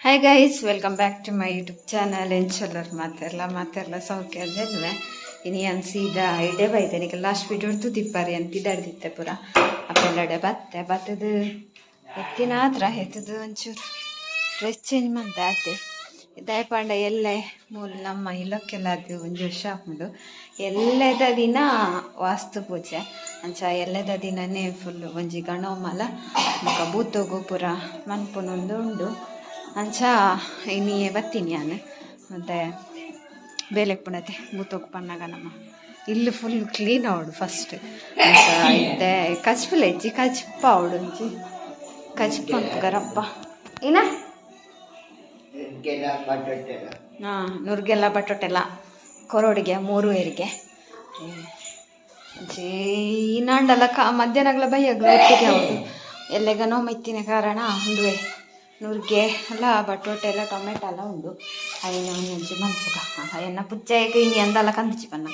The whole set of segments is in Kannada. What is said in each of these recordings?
Hi guys welcome back to my YouTube channel ಎಂಚಲ್ಲರ್ ಮಾತೆಲ್ಲ ಮಾತೆಲ್ಲ ಸೌಖ್ಯ ಅಂದ್ರೆ ಇನಿ ಅನ್ಸಿದ ಸೀದಾ ಐಡೆ ಬೈತೆ ಈಗ ಲಾಸ್ಟ್ ವೀಡಿಯೋ ಹೊಡೆದು ತಿಪ್ಪಾರಿ ಅಂತ ಇದಾಡ್ದಿತ್ತೆ ಪೂರ ಅಪ್ಪೆಲ್ಲಡೆ ಬತ್ತೆ ಬತ್ತದು ಎತ್ತಿನ ಹತ್ರ ಎತ್ತದು ಒಂಚೂರು ಡ್ರೆಸ್ ಚೇಂಜ್ ಮಾಡ್ದೆ ಆತೆ ಇದಾಯ ಪಾಂಡ ಎಲ್ಲೆ ಮೂಲ ನಮ್ಮ ಇಲ್ಲಕ್ಕೆಲ್ಲ ಅದು ಒಂದು ವರ್ಷ ಹಾಕೊಂಡು ಎಲ್ಲದ ದಿನ ವಾಸ್ತು ಪೂಜೆ ಅಂಚ ಎಲ್ಲದ ದಿನನೇ ಫುಲ್ಲು ಒಂಜಿ ಗಣೋಮಲ ಮುಖ ಬೂತೋಗು ಪೂರ ಮನ್ಪುನೊಂದು ಉಂಡು ಅಂಚ ಇನ್ನಿ ಬತ್ತೀನಿ ನಾನು. ಮತ್ತು ಬೇಲೆಗೆ ಪುಣತೆ ಮುತ್ತೋಗಿ ಪನ್ನಗ ನಮ್ಮ. ಇಲ್ಲಿ ಫುಲ್ ಕ್ಲೀನ್ ಅವಡು ಫಸ್ಟ್ ಇತ್ತೆ ಕಚ್ಪುಲ ಹೆಜ್ಜಿ ಕಚ್ಪ ಅವಡು ಅಂಜಿ ಕಚ್ಪ ಗರಪ್ಪ. ಏನ? ಹಾಂ ನುರ್ಗೆಲ್ಲ ಬಟ್ಟೊಟ್ಟೆಲ್ಲ ಕೊರೋಡಿಗೆ ಮೂರು ಏರಿಗೆ. ಜೇ ಇನ್ನಾಂಡಲ್ಲ ಕ ಮಧ್ಯಾಹ್ನಗಳ ಬೈಯಾಗ್ಲ ಒಟ್ಟಿಗೆ ಅವಳು. ಎಲ್ಲೆಗನೋ ಮೆತ್ತಿನ ಕಾರಣ ಒಂದುವೆ ನುರ್ಗೆ ಅಲ್ಲ ಬಟಾಟೆ ಎಲ್ಲ, ಟೊಮೆಟೊ ಎಲ್ಲ ಉಂಡು. ಅಯ್ಯನ ಒಂಜಿ ಮನ್ಪುಗ ಅಯ್ಯನ ಪುಚ್ಚೆಗ ಇನಿ ಎಂದಲ್ಲ ಕಂದಿಚಿ ಬನ್ನ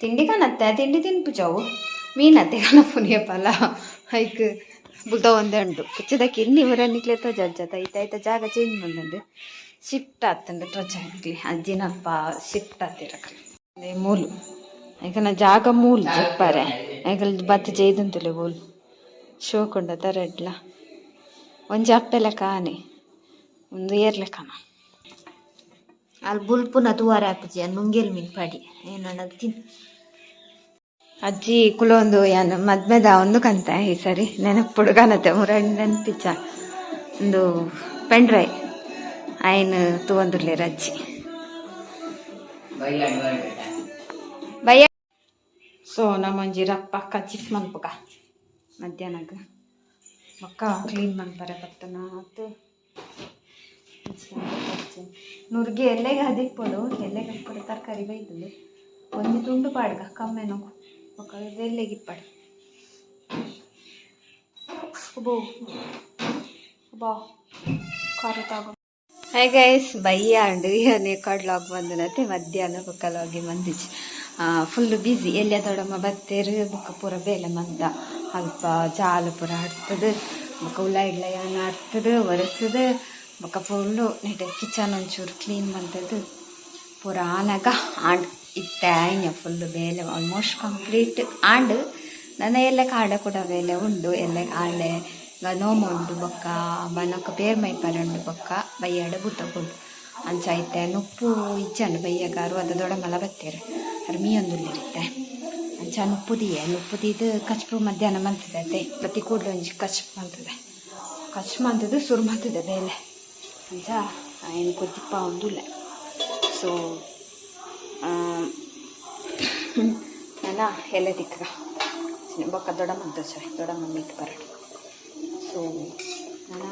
ತಿಂಡಿ ಕಾಣತ್ತೆ, ತಿಂಡಿ ತಿನ್ಪುಜವು? ಮೀನತ್ತೆ ಕಣ ಪುನಿಯಪ್ಪಲ್ಲ ಐಕ್ ಬುದ್ಧ ಒಂದೇ ಉಂಡು ಪುಚ್ಚದಕ್ಕೆ ಇನ್ನಿ ಊರನ್ನಿಕ್ಲೆ ಜಜ್ಜತ ಐತ ಐತ ಜಾಗ ಚೇಂಜ್ ಬಂದಂಡು ಶಿಫ್ಟ್ ಆತಂಡು ಹಾಕ್ಲಿ ಅಜ್ಜಿನಪ್ಪ ಶಿಫ್ಟ್ ಆತಿರಕ್ಲಿ ಅದೇ ಮೂಲು. ಯಾಕಂದ್ರೆ ಜಾಗ ಮೂಲು ಜಪ್ಪಾರೆ ಯಾಕಂದ್ರೆ ಬತ್ತ ಜೈದಂತಲೇ ಬೋಲು ಶೋಕೊಂಡ ತರಡ್ಲ ಒಂಜಿ ಅಪ್ಪೆಲೆ ಕಾನೆ ಒಂದು ಏರ್ಲೆ ಕಾನ ಅಲ್ಲಿ ಬುಲ್ಪುನ ತೂವಾರೆ ಹಾಪಿಜಿ ನುಂಗೇಲ್ ಮೀನು ಮಿನ್ಪಾಡಿ ಏನಣ್ಣ ತಿನ್ ಅಜ್ಜಿ ಕುಲೊಂದು ಏನು ಮದ್ಮೆದ ಒಂದು ಕಂತ ಈ ಸರಿ. ನೆನಪು ಪುಡುಗನತ್ತೆ ಮುರಡಿ ನೆನಪಿಚ್ಚ ಒಂದು ಪೆಂಡ್ರೈ ಆಯ್ನ ತೂವಂದುರ್ಲೇರ ಅಜ್ಜಿ ಬಯ್ಯ ಸೊ ನಮ್ಮಂಜಿ ರಪ್ಪ ಕಚ್ಚಿಸ್ ಮನ್ಪುಗ. ಮಧ್ಯಾಹ್ನಗ. ಮಕ್ಕ ಕ್ಲೀನ್ ಮಾಡ್ತಾರೆ ಭತ್ತನ. ಅದು ನುರ್ಗೆ ಎಲೆಗೆ ಹದಿಕ್ಬೋದು ಎಲೆಗೆ ಹದಿಕೊಡು ತರಕಾರಿ ಬೈದು ಒಂದು ತುಂಡು ಪಾಡ್ಗ, ಕಮ್ಮೆ ನೋವು ಮಕ್ಕ ಎಲೆಗೆ ಇಪ್ಪಡು. ಹೈ ಬಾ ಖಾರ ತಗೋ. ಹಾಯ್ ಗೈಸ್ ಬಯ್ಯ ಅಂಡು ಏನೇ ಕಡ್ಲಾಗ್ ಬಂದನತೆ ಮಧ್ಯಾಹ್ನ ಬುಕ್ಕಲಾಗಿ ಮಂದಿಜಿ ಫುಲ್ ಬ್ಯುಸಿ ಎಲ್ಲಿ ದೊಡಮ್ಮ ಬತ್ತೇರು ಬುಕ್ಕ ಪೂರ ಬೇಲೆ ಮಂದ. ಅಲ್ಪ ಜಾಲು ಪೂರ ಆಡ್ತದೆ ಉಲ್ಲ ಇಡ್ಲ ಏನು ಆಡ್ತದೆ, ಒರೆಸದೆ ಬುಕ್ಕ ಫುಲ್ಲು ನೆಟೆ ಕಿಚನ್ ಒಂಚೂರು ಕ್ಲೀನ್ ಮಾಡ್ತದೆ. ಪೂರ ಆನಾಗ ಆಂಡ್ ಇತ್ತೆ ಆಯ್ನ ಫುಲ್ಲು ಬೇಲೆ ಆಲ್ಮೋಸ್ಟ್ ಕಂಪ್ಲೀಟ್ ಆಂಡ್ ನನ್ನ ಎಲ್ಲ ಕಾಡ ಕೂಡ ಬೇಲೆ ಉಂಡು, ಎಲ್ಲ ಕಾಳೆ, ನೋಮ ಉಂಡು ಬೊಕ್ಕ ಬನಕ ಬೇರ್ ಮೈ ಪರಂಡು ಬೊಕ್ಕ ಬಯ್ಯಾಡ ಬುತ್ತಕೊಂಡು ಅಂಚ ಐತೆ ನುಪ್ಪು ಇಚ್ಚಂಡು ಬಯ್ಯಗಾರು ಅದು ಮಲ ಬತ್ತೇರು. ಅದು ಮೀಯೊಂದುಲ್ಲಿರುತ್ತೆ ಅಂಚ ನುಪ್ಪು ದಿಯೆ ನುಪ್ಪು ದಿದು ಕಚ್ಪು ಮಧ್ಯಾಹ್ನ ಮಂತದೆ ಅದೇ. ಪ್ರತಿ ಕೂಡಲು ಒಂಜಿ ಕಚ್ ಮಂತದೆ ಕಚ್ ಮಂತದು ಸುರು ಮಂತದೆ ಬೇಲೆ ಅಂಚ ಏನು ಕೊದ್ದಿಪ್ಪ ಒಂದುಲ್ಲ ಸೊ ನನ್ನ ಎಲ್ಲ ದಿಕ್ಕ ಬೊಕ್ಕ ದೊಡ್ಡ ಮಂತ ದೊಡ್ಡ ಮಮ್ಮಿಗೆ ಬರಡು ಸೊ ನಾನು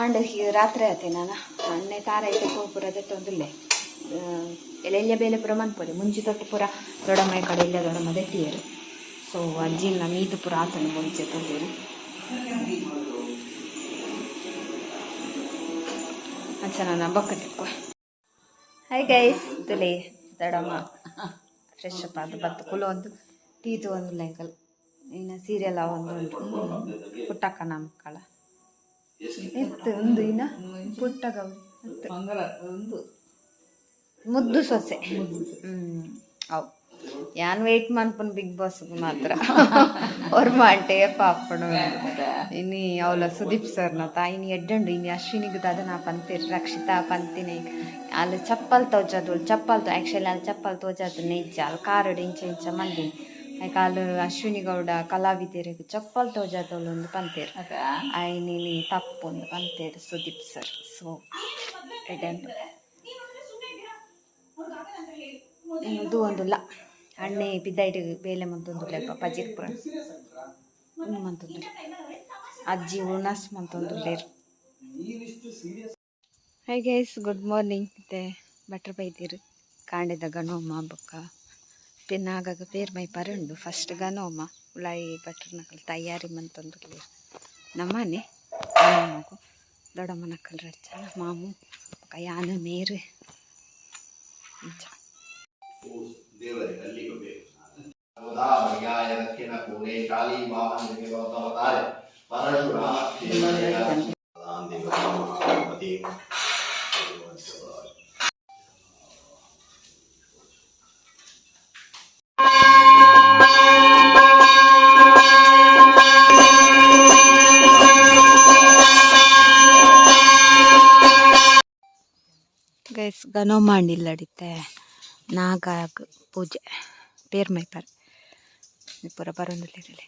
ಆಂಡ ರಾತ್ರಿ ಆತೆ ನಾನು. ಅಣ್ಣೆ ತಾರ ಐತೆ ಅದೇ ತೊಂದಿಲ್ಲೆ. ಎಲ್ಲೆಲ್ಲ ಬೇಲೆ ಪುರ ಮುಂಚಿ ಮುಂಚೆ ತೊಟ್ಟು ಪುರ ದೊಡ್ಡಮ್ಮ ಕಡೆ ಇಲ್ಲ ದೊಡ್ಡಮ್ಮ ದೆಟ್ಟಿಯರು ಸೊ ಅಜ್ಜಿನ ಮೀದು ಪುರ ಆತನು ಮುಂಚೆ ತೊಂದಿರು. ಅಚ್ಚ, ನಾನು ತಿಕ್ಕೋ ಹಾಯ್ ಗೈಸ್ ತುಲೆ ದೊಡ್ಡಮ್ಮ ಫ್ರೆಶ್ ಅಪ್ ಅದು ಬತ್ತು. ಕುಲ ಒಂದು ಟೀತು ಒಂದು ಲೆಂಕಲ್ ಇನ್ನು ಸೀರಿಯಲ್ ಒಂದು ಉಂಟು. ನಮ್ಮ ಮಕ್ಕಳ ಎತ್ತು ಒಂದು ಇನ್ನ ಪುಟ್ಟ ಗೌರಿ ಎತ್ತು. ಮುದ್ದು ಸೊಸೆ ಹ್ಮ್ ಅವು ಯಾನ್ ವೆಯ್ಟ್ ಮಾಡ್ಪನ್ ಬಿಗ್ ಬಾಸ್ ಮಾತ್ರ ಅವ್ರ ಮಾಂಟೆ ಪಾಪಣ ಇನ್ನು ಅವಳ ಸುದೀಪ್ ಸರ್ನ ತಾಯಿನಿ ಎಡ್ಡಂಡು ಇನ್ನು ಅಶ್ವಿನಿಗೆ ದಾದ ನಾ ಪಂತೀರಿ ರಕ್ಷಿತಾ ಪಂತಿನಿ ಅಲ್ಲಿ ಚಪ್ಪಲ್ ತೋಜದು ಚಪ್ಪಲ್ ತೋ ಆ್ಯಕ್ಚುಲಿ ಅಲ್ಲಿ ಚಪ್ಪಲ್ ತೋಜದು ನಿಜ ಅಲ್ಲಿ ಕಾರಡು ಇಂಚ ಇಂಚ ಮಂದಿ ಅಲ್ಲಿ ಅಶ್ವಿನಿ ಗೌಡ ಕಲಾವಿದರಿಗೆ ಚಪ್ಪಲ್ ತೋಜದವಳು ಒಂದು ಪಂತೇರು ಆಯ್ನಿನಿ ತಪ್ಪು ಒಂದು ಪಂತೇರ್ ಸುದೀಪ್ ಸರ್ ಸೊ ಎಡ್ಡಂಡು ಇದು ಒಂದುಲ್ಲ ಅಣ್ಣೆ ಬಿದ್ದೈಟ್ ಬೇಲೆ ಮಂತೊಂದು ಪಜಿಕ್ ಪುರ ಉಣ್ಣು ಮಂತೊಂದುಲ್ಲೆ ಅಜ್ಜಿ ಉಣಸ್ ಮಂತೊಂದುಲ್ಲೇರು ಹೈ ಗೈಸ್ ಗುಡ್ ಮಾರ್ನಿಂಗ್ ಮತ್ತೆ ಬಟ್ರ್ ಬೈದಿರು ಕಾಂಡಿದ ಗಣೋಮ ಬೊಕ್ಕ ಪಿನ್ನಾಗಾಗ ಪೇರ್ ಮೈ ಪರಂಡು ಫಸ್ಟ್ ಗಣೋಮ ಉಳಾಯಿ ಬಟ್ರ್ ನಕಲ್ ತಯಾರಿ ಮಂತೊಂದುಲ್ಲೇರು ನಮ್ಮನೆ ಗಣೋಮಗು ದೊಡ್ಡಮ್ಮ ನಕಲ್ ರಚ್ಚ ಮಾಮು ಯಾನ ಮೇರು. ಇಂಚ. ಊಟನೂ ಮಾಡಿಲ್ಲಡಿತ್ತೆ ನಾಗ ಪೂಜೆ ಪೇರ್ ಮೈಪರ್ ಪುರ ಬರೋದಿಲ್ಲ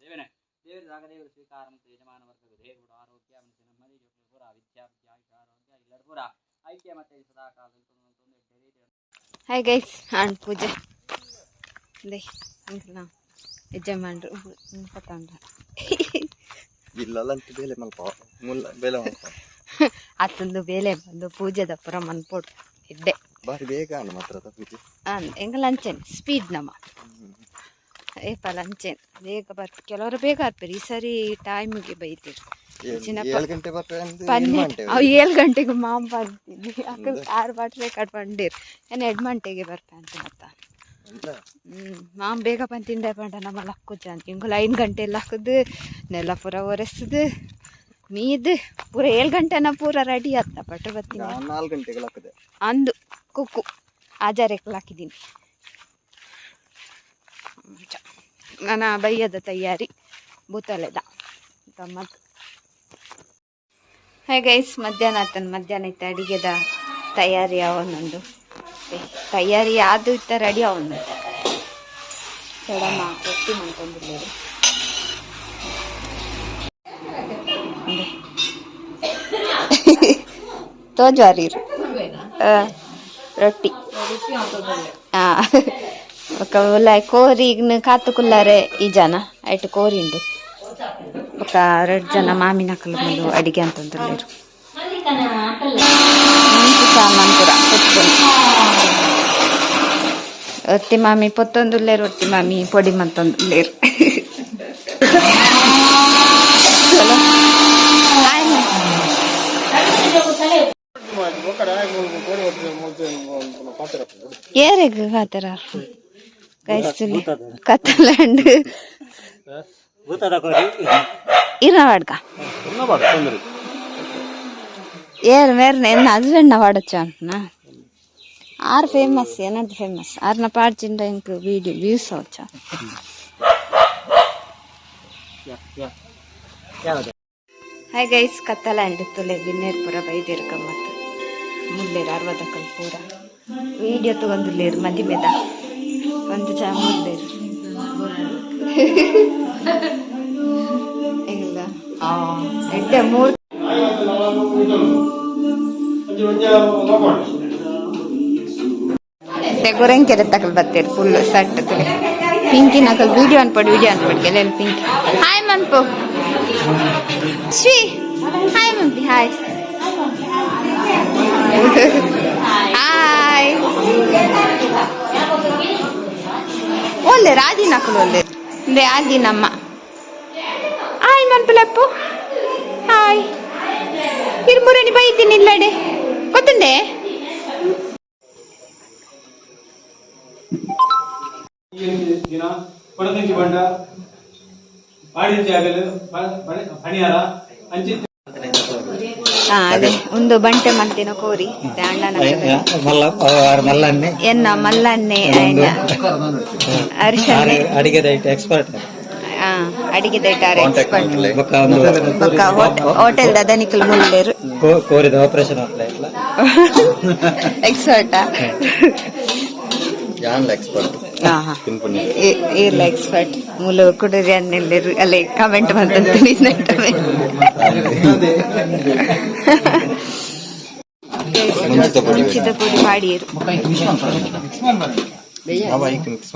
ದೇವನೇ ದೇವರ ರಾಗದೇವರು ಸ್ವೀಕಾರ ಮತ್ತು ಯಜಮಾನ ವರ್ಗದ ದೇವರು ಆರೋಗ್ಯ ಮನಸ್ಸಿನ ನೆಮ್ಮದಿ ಜೊತೆ ಪೂರ ವಿದ್ಯಾ ವಿದ್ಯಾಯುಷ ಆರೋಗ್ಯ ಎಲ್ಲರೂ ಪೂರ. ಐಕ್ಯ ಮತ್ತೆ ಸದಾ ಹಾಯ್ ಗೈಸ್ ಆಂಡ್ ಪೂಜೆ. ದೇ ಅಂಕಲ್ನ ಯಜಮಾನ್ರು ಬೇಲೆ ಮಲ್ಪ. ಮುಲ್ಲ ಬೇಲೆ ಮಲ್ಪ. ಅತ್ತೊಂದು ಬೇಲೆ ಬಂದು ಪೂಜೆದ ಪುರ ಮನ್ಪೋಡು ಇದ್ದೆ ಬಾರಿ ಬೇಗ ಅಲ್ಲ ಮಾತ್ರ ಪೂಜೆ. ಸ್ಪೀಡ್ ನಮ್ಮ. ಏಪ ಪಲಂಚೇನ್ ಬೇಗ ಬರ್ತು ಕೆಲವರು ಬೇಗ ಬರ್ತಾರೆ ಈ ಸರಿ ಟೈಮಿಗೆ ಬೈತೀರಿ ಬರ್ತವೆ ಅವು ಏಳು ಗಂಟೆಗೆ ಮಾಮ್ ಬರ್ತಿದ್ವಿ ಅಕ್ಕ ಆರು ಬಾಟ್ಲೆ ಕಟ್ ಬಂದಿರ್ ಏನು ಎರಡು ಗಂಟೆಗೆ ಬರ್ತಾ ಅಂತ ಮತ್ತ ಹ್ಞೂ ಮಾಮ್ ಬೇಗ ಬಂದು ತಿಂಡೆ ಪಂಡ ನಮ್ಮ ಲಕ್ಕು ಅಂತ ಹಿಂಗೆ ಐದು ಗಂಟೆ ಎಲ್ಲ ಹಾಕುದು ನೆಲ ಪೂರ ಒರೆಸುದು ಮೀದು ಪೂರ ಏಳು ಗಂಟೆನ ಪೂರ ರೆಡಿ ಆತ ಪಟ್ರು ಬರ್ತೀನಿ. ಅಂದು ಕುಕ್ಕು. ಆಜಾರಕ್ಕೆ ಹಾಕಿದ್ದೀನಿ. ನನ್ನ ಬೈಯದ ತಯಾರಿ ಬೂತಲೆದ ಗಮ್ಮತ್ ಹಾಯ್ ಗೈಸ್ ಮಧ್ಯಾಹ್ನ ಆತನ ಮಧ್ಯಾಹ್ನ ಇತ್ತು ಅಡಿಗೆದ ತಯಾರಿ ಅವನೊಂದು ತಯಾರಿ ಅದು ಇತ್ತ ರೆಡಿ ಅವನು ಸಡಮ್ಮ ರೊಟ್ಟಿ ಮಾಡ್ಕೊಂಡಿಲ್ಲ ತೋಜ್ವಾರಿ ಆ, ರೊಟ್ಟಿ ಆ, ಬೊಕ್ಕ ಉಲಾಯಿ ಕೋರಿಗ್ನ್ ಕಾತುಕುಲ್ಲಾರೆ ಈ ಜನ ಐಟ್ ಕೋರಿಂಡು ಬೊಕ ರೆಡ್ ಜನ ಮಾಮಿನಕಲ್ ಮುಂದು ಅಡಿಗೆ ಅಂತಂದುಲ್ಲೆರ್ ಸಾಮಾನ್ ಪೂರ ಒತ್ತಿ ಮಾಮಿ ಪೊತ್ತೊಂದುಲ್ಲೆರ್ ಒತ್ತಿ ಮಾಮಿ ಪೊಡಿ ಮಂತೊಂದುಲ್ಲೆರ್ ಏರಿಗ ಆತರ ಮ್ಯಾಮ್. ಏರಿಗ ಕಾತರ ಕೈಸ್ತುಲಿ ಕತ್ತಲಂಡ್ ಇರವಾಡ್ಕ ಏರ್ ಮೇರ್ನ ಎನ್ನ ಹಸ್ಬೆಂಡ್ನ ವಾಡಚ್ಚ ಅಂತನ ಆರ್ ಫೇಮಸ್ ಏನಂತ ಫೇಮಸ್ ಆರ್ನ ಪಾಡ್ಚಿಂಡ ink video views ಅವಚ್ಚ hi guys ಕತ್ತಲ ತುಲೆ ಬಿನ್ನೇರ್ ಪುರ ಬೈದೇರ್ ಗಮ್ಮತ್ ಮುಲ್ಲೇರು ಅರ್ವದಕ್ಕಲ್ ಪೂರ ವಿಡಿಯೋ ತಗೊಂದುಲ್ಲೇರು ಮದಿಮೆದ ಒಂದು ಚಾ ಮುಲ್ಲೇರು ಇಲ್ಲ ಎಡ್ಡೆ ಮೂರು ತೆಗೊರೆಂಗ್ ಕೆರೆ ತಕಲ್ ಬರ್ತೀರಿ ಫುಲ್ ಸಟ್ ಪಿಂಕಿ ನಕಲ್ ವಿಡಿಯೋ ಅನ್ಪಡು ವಿಡಿಯೋ ಅನ್ಪಡು ಎಲ್ಲೆಲ್ಲಿ ಪಿಂಕಿ ಹಾಯ್ ಮನ್ಪು ಶ್ರೀ ಹಾಯ್ ಮನ್ಪಿ ಹಾಯ್ ಹಾಯ್ ಒಳ್ಳೆ ರಾಜಿ ನಕಲು ಒಂದೇ ಇದೆ ಆದಿ ನಮ್ಮ. Hi hi. ಇರ್ಮುರನಿ ಬೈತೀನಿ, ಇಲ್ಲಡೆ. ಗೊತ್ತುಂಡೆ ದಿನ ಕೊಡದಿಂಚಿ ಬಂಡ ಪಾಡಿಂಚಿ ಆಗಲು ಅಂಚಿ అదే ఉందో బంటె మంతిన కోరి మల్లన్నే ಎನ್ನ ಅಡಿಗೆ ದೈಟಾರೆ ಎಕ್ಸ್ಪರ್ಟ್ ಹೋಟೆಲ್ ಎಕ್ಸ್ಪರ್ಟ್ ಇಲ್ಲ ಎಕ್ಸ್ಪರ್ಟ್ ಮೂಲ ಕುಡರಿ ಅನ್ನೆಲ್ಲರು ಅಲ್ಲೇ ಕಮೆಂಟ್ ಬಂತಂತೆ ಮುಂಚಿತ ಪುಡಿ ಮುಂಚಿತ ಪುಡಿ ಮಾಡಿರು. ಅವ ಈಗ ಮಿಕ್ಸ್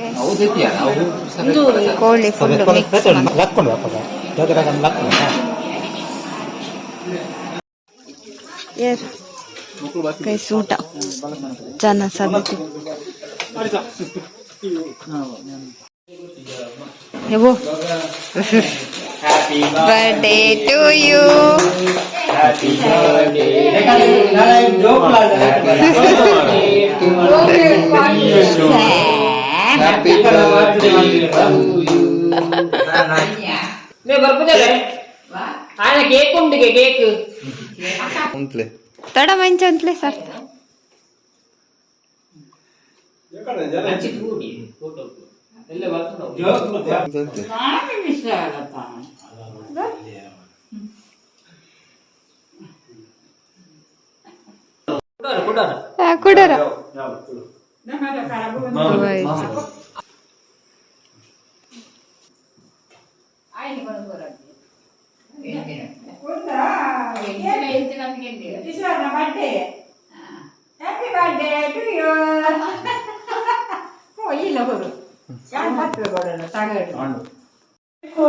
ಮಾಡ್ಕೊಳತ್ತ ಕೋಳಿ ಫುಲ್ ಮಿಕ್ಸ್ ಲಕ್ಕೊಂಡು ಏರ್ ಕೈ ಸೂಟ ಚೆನ್ನ ಸಬತಿ ಎವೋ birthday to you happy cake ഉണ്ട് കേക്ക് ഉണ്ടല്ലേ ತಡ ಮಂಚ ಅಂತಲೇ ಸರ್. ಕೊಡೋರ.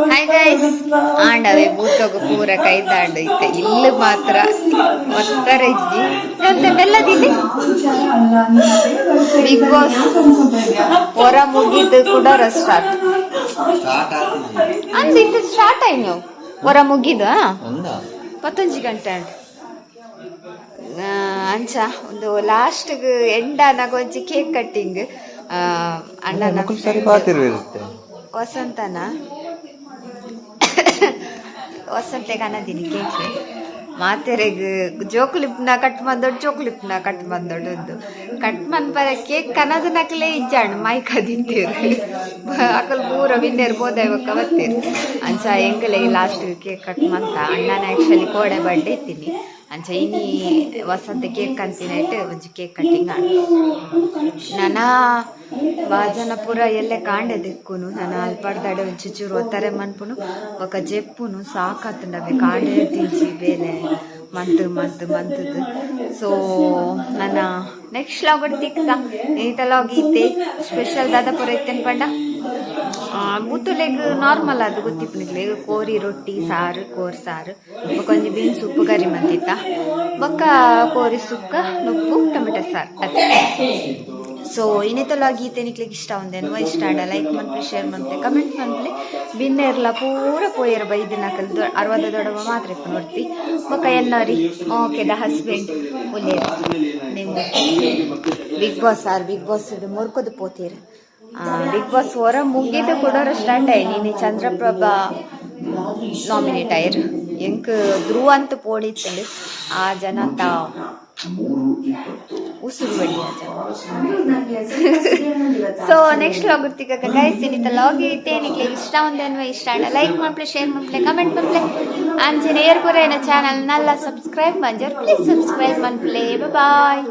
ಹಾಯ್ ಗೈಸ್ ಆಂಡವೆ ಬೂತೋಗ ಪೂರ ಕೈದಾಂಡು ಇತ್ತೆ. ಇಲ್ಲಿ ಮಾತ್ರ ಒತ್ತರ ಇಜ್ಜಿ ಬೆಲ್ಲದಿಲ್ಲಿ ಬಿಗ್ ಬಾಸ್ ಹೊರ ಮುಗಿದು ಕೂಡ ಸ್ಟಾರ್ಟ್ ಅಂದ್ ಇದು ಸ್ಟಾರ್ಟ್ ಆಯ್ತು ನೀವು ಹೊರ ಮುಗಿದ ಪತ್ತೊಂಜಿ ಗಂಟೆ ಅಂಡ್ ಅಂಚ ಒಂದು ಲಾಸ್ಟ್ ಎಂಡ ಅನ್ನಾಗ ಒಂಜಿ ಕೇಕ್ ಕಟ್ಟಿಂಗ್ ಪಾತಿರ್ವಿರುತ್ತೆ ವಸಂತನ? ವಸಂತೆಗೆ ಅನ್ನದಿನಿ ಕೇಕ್ ಮಾತೆರೆಗ್ ಜೋಕುಲಿಪ್ನ ಕಟ್ ಮಂದೊಡ್ ಜೋಕುಲಿಪ್ನ ಕಟ್ ಮಂದೊಡ್ ಕಟ್ ಮನ್ಪರ ಕೇಕ್ ಕನದ ನಕಲೆ ಇಜ್ಜಾಣ್ ಮೈ ಕದಿಂತೀರು ಅಕಲ್ ಪೂರ ವಿನ್ನೇರ್ ಬೋದ ಇವಕ್ಕ ಬತ್ತೀರು ಅಂಚ ಹೆಂಗಲೆ ಲಾಸ್ಟ್ ಕೇಕ್ ಕಟ್ ಮಂತ ಅಣ್ಣನ ಆ್ಯಕ್ಚುಲಿ ಕೋಡೆ ಬರ್ಡೇ ಇತ್ತೀನಿ. ಅಂಚ ಇನಿ ವಸಂತ ಕೇಕ್ ಅಂತಿನೈಟ್ ಒಂಜಿ ಕೇಕ್ ಕಟ್ಟಿಂಗ್ ನನ ಬಾಜನ ಪೂರ ಎಲ್ಲೆ ಕಾಂಡೆ ದಿಕ್ಕುನು ನಾನು ಅಲ್ಪಡ್ದಾಡೆ ಒಂಚು ಚೂರು ಒತ್ತಾರೆ ಮನ್ಪುನು ఒక ಜೆಪ್ಪುನು ಸಾಕಾತುಂಡವೆ ಕಾಂಡೆ ತಿಂಚಿ ಬೇಲೆ ಮಂತ್ ಮಂತ್ ಮಂತದ್ದು ಸೊ ನನ್ನ ನೆಕ್ಸ್ಟ್ ಲಾಗ್ ತಿಕ್ಕ ಈತ ಲಾಗ್ ಇತ್ತೆ ಸ್ಪೆಷಲ್ ದಾದ ಪೂರ ಇತ್ತೇನು ಪಂಡ. ಮುತ್ತುಲೆಗ್ ನಾರ್ಮಲ್ ಅದು ಗೊತ್ತಿಪ್ಪನಿಗ್ಲೆ ಕೋರಿ ರೊಟ್ಟಿ, ಸಾರು, ಕೋರ್ ಸಾರು ಕೊಂಚ ಬೀನ್ಸ್ ಉಪ್ಪು, ಕರಿ ಮಂತಿತ್ತ. ಬೊಕ್ಕ ಕೋರಿ ಸುಕ್ಕ, ನುಪ್ಪು, ಟೊಮೆಟೊ ಸಾರು ಸೊ ಇನ್ನಿತಲ ಗೀತೆ ನಿಕ್ಲಿಕ್ಕೆ ಇಷ್ಟ ಒಂದೇನು ಇಷ್ಟ ಆಡ. ಲೈಕ್ ಮಂತ್ಲಿ ಶೇರ್ ಮಂತ್ಲಿ ಕಮೆಂಟ್ ಮಾಡಿ ಬಿನ್ನೆ ಇರ್ಲ ಪೂರ ಪೋಯರ್ ಬೈ ದಿನ ದೊ ಅರವದ ದೊಡವ ಮಾತ್ರ ನೋಡ್ತಿ. ಮಕ್ಕ ಎಲ್ಲರಿ ಓಕೆ ದ ಹಸ್ಬೆಂಡ್ ಒಳ್ಳೆಯ ನಿಮ್ಮ Bigg Boss or Bigg Boss ಇದು ಮುರ್ಕೋದು ಪೋತೀರಿ. ಬಿಗ್ ಬಾಸ್ ಹೊರ ಮುಗಿದು ಕೂಡ ಸ್ಟಾರ್ಟ್ ಆಯ್ ನೀನು ಚಂದ್ರಪ್ರಭಾ ನಾಮಿನೇಟ್ ಆಯ್ರು. ಎಂಕ್ ಧ್ರುವ ಅಂತ ಪೋಡಿತ್ತಂಡು ಆ ಜನ ತಾ ಉಸಿರು ಬಡಿ ಸೊ ನೆಕ್ಸ್ಟ್ ಲಾಗ್ ಗೊತ್ತಿಗ ಗೈಸ್ ಇನ್ನಿತ ಲಾಗ್ ಐತೆ ನಿಮಗೆ ಇಷ್ಟ ಒಂದೇನು ಇಷ್ಟ ಅಣ್ಣ ಲೈಕ್ ಮಾಡ್ಲೆ ಶೇರ್ ಮಾಡ್ಲೆ ಕಮೆಂಟ್ ಮಾಡ್ಲೆ ಆಂಜನೇಯರ್ ಪುರ ಚಾನಲ್ ನಲ್ಲ ಸಬ್ಸ್ಕ್ರೈಬ್ ಮಂಜರ್ ಪ್ಲೀಸ್ ಸಬ್ಸ್ಕ್ರೈಬ್ ಮಾಡ್ಲೆ ಬಾಯ್